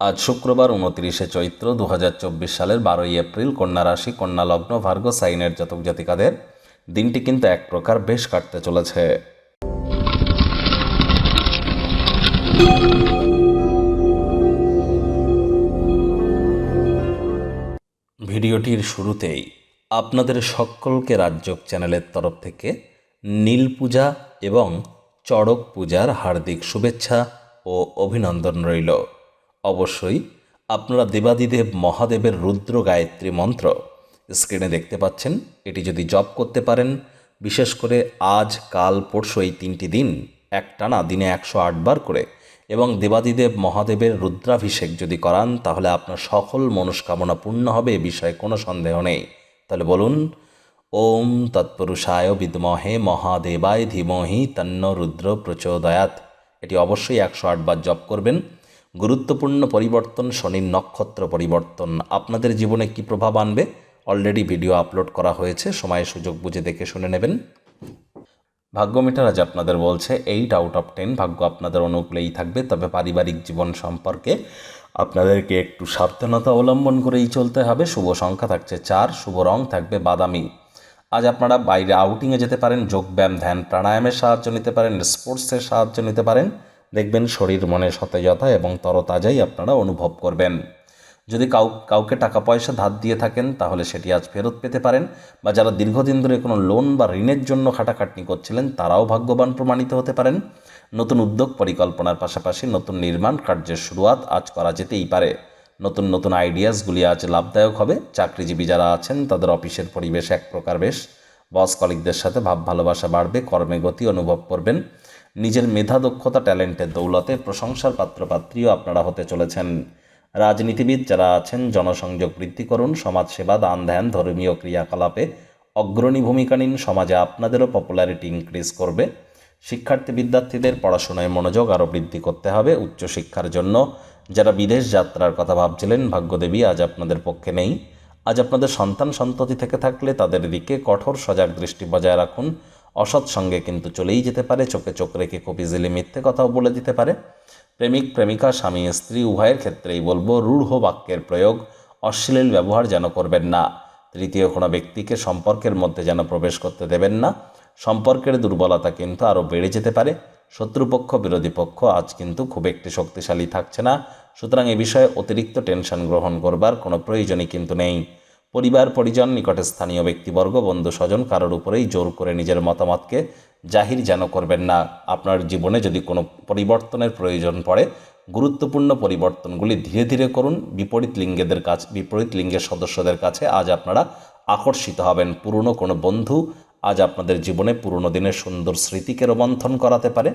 আজ শুক্রবার উনত্রিশে চৈত্র দু হাজার চব্বিশ সালের বারোই এপ্রিল কন্যা রাশি, কন্যা লগ্ন, ভার্গ, সাইনের জাতক জাতিকাদের দিনটি কিন্তু এক প্রকার বেশ কাটতে চলেছে। ভিডিওটির শুরুতেই আপনাদের সকলকে রাজ্যক চ্যানেলের তরফ থেকে নীল পূজা এবং চড়ক পূজার হার্দিক শুভেচ্ছা ও অভিনন্দন রইল। অবশ্যই আপনারা দেবাদিদেব মহাদেবের রুদ্র গায়ত্রী মন্ত্র স্ক্রিনে দেখতে পাচ্ছেন। এটি যদি জপ করতে পারেন, বিশেষ করে আজ, কাল, পরশু এই তিনটি দিন, একটানা দিনে একশো আটবার করে এবং দেবাদিদেব মহাদেবের রুদ্রাভিষেক যদি করান, তাহলে আপনার সকল মনস্কামনা পূর্ণ হবে, এ বিষয়ে কোনো সন্দেহ নেই। তাহলে বলুন, ওম তৎপুরুষায় বিদ্মহে মহাদেবায় ধীমহি তন্ন রুদ্র প্রচোদয়াত এটি অবশ্যই একশো আটবার জপ করবেন। গুরুত্বপূর্ণ পরিবর্তন, শনির নক্ষত্র পরিবর্তন। আপনাদের জীবনে কি প্রভাব আনবে? অলরেডি ভিডিও আপলোড করা হয়েছে সময় সুযোগ বুঝে দেখে শুনে নেবেন। ভাগ্য মিটার আজ আপনাদের বলছে এইট আউট অফ টেন ভাগ্য আপনাদের অনুকূলেই থাকবে, তবে পারিবারিক জীবন সম্পর্কে আপনাদেরকে একটু সাবধানতা অবলম্বন করেই চলতে হবে। শুভ সংখ্যা থাকছে চার, শুভ রং থাকবে বাদামি। আজ আপনারা বাইরে আউটিংয়ে যেতে পারেন, যোগব্যায়াম, ধ্যান, প্রাণায়ামের সাহায্য নিতে পারেন স্পোর্টসের সাহায্য নিতে পারেন। দেখবেন শরীর মনে সতেজতা এবং তরতাজাই আপনারা অনুভব করবেন। যদি কাউ, কাউকে টাকা পয়সা ধার দিয়ে থাকেন, তাহলে সেটি আজ ফেরত পেতে পারেন বা যারা দীর্ঘদিন ধরে কোনো লোন বা ঋণের জন্য খাটাখাটনি করছিলেন, তারাও ভাগ্যবান প্রমাণিত হতে পারেন। নতুন উদ্যোগ পরিকল্পনার পাশাপাশি নতুন নির্মাণ কার্যের শুরুয়াত আজ করা যেতেই পারে। নতুন নতুন আইডিয়াসগুলি আজ লাভদায়ক হবে। চাকরিজীবী যারা আছেন, তাদের অফিসের পরিবেশ এক প্রকার বেশ। বস কলিকদের সাথে ভাব ভালোবাসা বাড়বে, কর্মে গতি অনুভব করবেন। নিজের মেধা দক্ষতা, ট্যালেন্টের দৌলতে প্রশংসার পাত্রপাত্রীও আপনারা হতে চলেছেন। রাজনীতিবিদ যারা আছেন, জনসংযোগ বৃদ্ধি করুন, সমাজসেবা, দান ধ্যান, ধর্মীয় ক্রিয়াকলাপে অগ্রণী ভূমিকা নিন, সমাজে আপনাদেরও পপুলারিটি ইনক্রিজ করবে। শিক্ষার্থী বিদ্যার্থীদের পড়াশোনায় মনোযোগ আরও বৃদ্ধি করতে হবে। উচ্চশিক্ষার জন্য যারা বিদেশ যাত্রার কথা ভাবছিলেন, ভাগ্যদেবী আজ আপনাদের পক্ষে নেই। আজ আপনাদের সন্তান সন্ততি থেকে থাকলে তাদের দিকে কঠোর সজাগ দৃষ্টি বজায় রাখুন। অসৎ সঙ্গে কিন্তু চলেই যেতে পারে, চোখে চোখ রেখে খুব ইজিলি মিথ্যে কথাও বলে দিতে পারে। প্রেমিক, প্রেমিকা, স্বামী, স্ত্রী, উভয়ের ক্ষেত্রেই বলব, রূঢ় বাক্যের প্রয়োগ অশ্লীল ব্যবহার যেন করবেন না। তৃতীয় কোনো ব্যক্তিকে সম্পর্কের মধ্যে যেন প্রবেশ করতে দেবেন না। সম্পর্কের দুর্বলতা কিন্তু আরও বেড়ে যেতে পারে। শত্রুপক্ষ, বিরোধী পক্ষ আজ কিন্তু খুব একটি শক্তিশালী থাকছে না। সুতরাং এ বিষয়ে অতিরিক্ত টেনশন গ্রহণ করবার কোনো প্রয়োজনই কিন্তু নেই। পরিবার, পরিজন, নিকটে স্থানীয় ব্যক্তিবর্গ, বন্ধু, স্বজন কারোর উপরেই জোর করে নিজের মতামতকে জাহির যেন করবেন না। আপনার জীবনে যদি কোনো পরিবর্তনের প্রয়োজন পড়ে, গুরুত্বপূর্ণ পরিবর্তনগুলি ধীরে ধীরে করুন। বিপরীত লিঙ্গেদের কাছ, বিপরীত লিঙ্গের সদস্যদের কাছে আজ আপনারা আকর্ষিত হবেন। পুরনো কোনো বন্ধু আজ আপনাদের জীবনে পুরনো দিনের সুন্দর স্মৃতিকে রোমন্থন করাতে পারে।